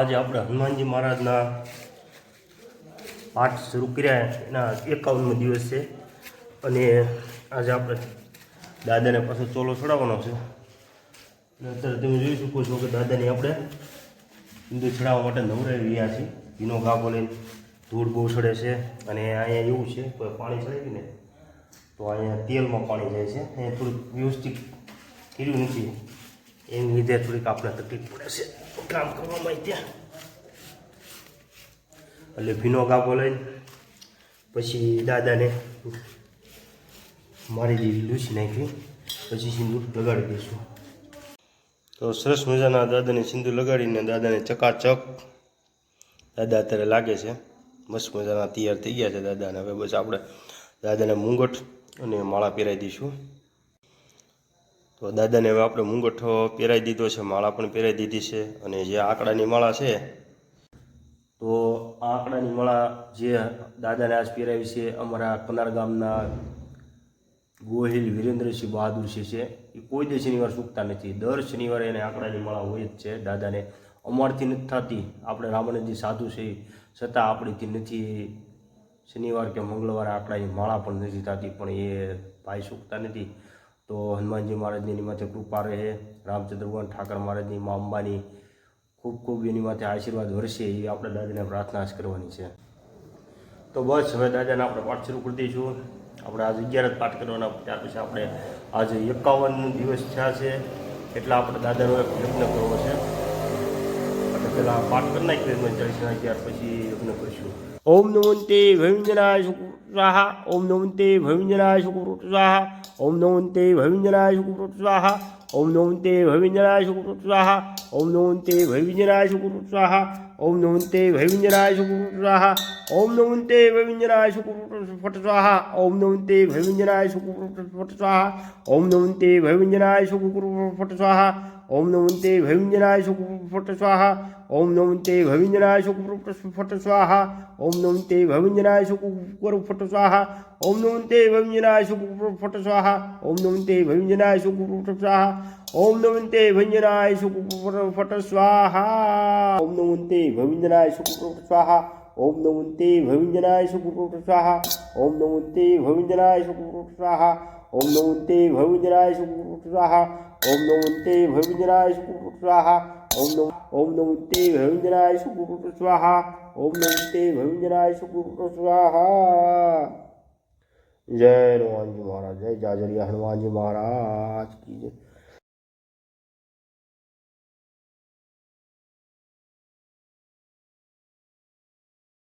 આજે આપણે હનુમાનજી મહારાજના પાઠ શરૂ કર્યા એના એકાવનમો દિવસ છે. અને આજે આપણે દાદાને પાછો ચોલો ચડાવવાનો છે. અને અત્યારે તમે જોઈ શકો છો કે દાદાને આપણે હિન્દુ ચડાવવા માટે નવરાવી રહ્યા છીએ. ભીનો ગાભો લઈને ધૂળ બહુ ચડે છે અને અહીંયા એવું છે, કોઈ પાણી ચડાવી ને તો અહીંયા તેલમાં પાણી જાય છે. અહીંયા થોડુંક વ્યવસ્થિત કર્યું નથી. એની લીધે થોડીક આપણે તકલીફ પડે છે. કામ કરવામાં ત્યાં એટલે ભીનો ગાભો લઈને પછી દાદાને મારી દીધી લૂસી નાખી, પછી સિંદૂર લગાડી દઈશું. તો સરસ મજાના દાદાને સિંદૂર લગાડીને દાદાને ચકાચક દાદા અત્યારે લાગે છે. મસ્ત મજાના તૈયાર થઈ ગયા છે દાદાને. હવે બસ આપણે દાદાને મુંગટ અને માળા પહેરાવી દઈશું. તો દાદાને હવે આપણે મુંગઠો પહેરાવી દીધો છે, માળા પણ પહેરાવી દીધી છે અને જે આંકડાની માળા છે, તો આંકડાની માળા જે દાદાને આજ પહેરાવી છે, અમારા કનાર ગામના ગોહિલ વિરેન્દ્રસિંહ બહાદુરસિંહ છે એ કોઈ દે શનિવાર ચૂકતા નથી. દર શનિવારે એને આંકડાની માળા હોય જ છે, દાદાને અમારથી નથી થતી. આપણે રામાનંદજી સાધુ છે, છતાં આપણીથી નથી. શનિવાર કે મંગળવારે આંકડાની માળા પણ નથી થતી, પણ એ ભાઈ ચૂકતા નથી. તો હનુમાનજી મહારાજની એની માથે કૃપા રહે, રામચંદ્ર ભગવાન ઠાકર મહારાજની મા અંબાની ખૂબ ખૂબ એની માથે આશીર્વાદ વરસે એ આપણે દાદાને પ્રાર્થના જ કરવાની છે. તો બસ, હવે દાદાને આપણે પાઠ શરૂ કરી દઈશું. આપણે આજે અગિયાર જ પાઠ કરવાના, ત્યાર પછી આપણે આજે એકાવન દિવસ થયા છે, એટલે આપણે દાદાનો યજ્ઞ કરવો છે. પહેલાં પાઠ કરી નાખીએ હનુમાન ચાલીસના ત્યાર પછી યજ્ઞ કરશું ઓમ નમંતે ભવિંજનાય શુક્રાહ ઓમ નમંતે ભવિંજનાય શુક્રાહ ઓમ નમંતે ભવિંજનાય શુક્રાહ ઓમ નમંતે ભવિંજનાય શુક્રાહ ઓમ નમંતે ભવિંજનાય શુક્રાહ ઓમ નમંતે ભવિંજનાય શુક્રાહ ઓમ નમંતે ભવિંજનાય શુક્ર સ્વાહા ઓમ નમંતે ભવિંજનાય શુક્ર ફટ સ્વાહા ઓમ નમંતે ભવિંજનાય શુક્ર ફટ સ્વાહા ઓમ નમંતે ભવિંજનાય ફટ સ્વાહા ઓમ નમંતે ભવિંજનાય ફટ સ્વાહા ઓમ નમંતે ભવિંજનાય ફટ સ્વાહા ઓમ નમંતે ભવિંજનાય ફટ સ્વાહા ઓમ નમંતે ભવિંજનાય ફટ સ્વાહા ઓમ નમંતે ભવિંજનાય ફટ સ્વાહા ઓમ નમંતે ભવિંજનાય શુક્ર સ્વાહા ઓમ નમંતે ભવિંજનાય શુક્ર સ્વાહા ઓમ નમંતે ભવિંજનાય શુક્ર સ્વાહા ઓમ નમંતે ભવિંજનાય શુક્ર સ્વાહા ઓમ નમો તે ભવિન્દ્રાય સુકુટ સ્વાહા ઓમ નમ, ઓમ નમો તે ભવિન્દ્રાય સુકુટ સ્વાહા ઓમ નમો તે ભવિન્દ્રાય સુકુટ સ્વાહા જય હનુમાનજી મહારાજ, જય જાજરિયા હનુમાનજી મહારાજ કી જય.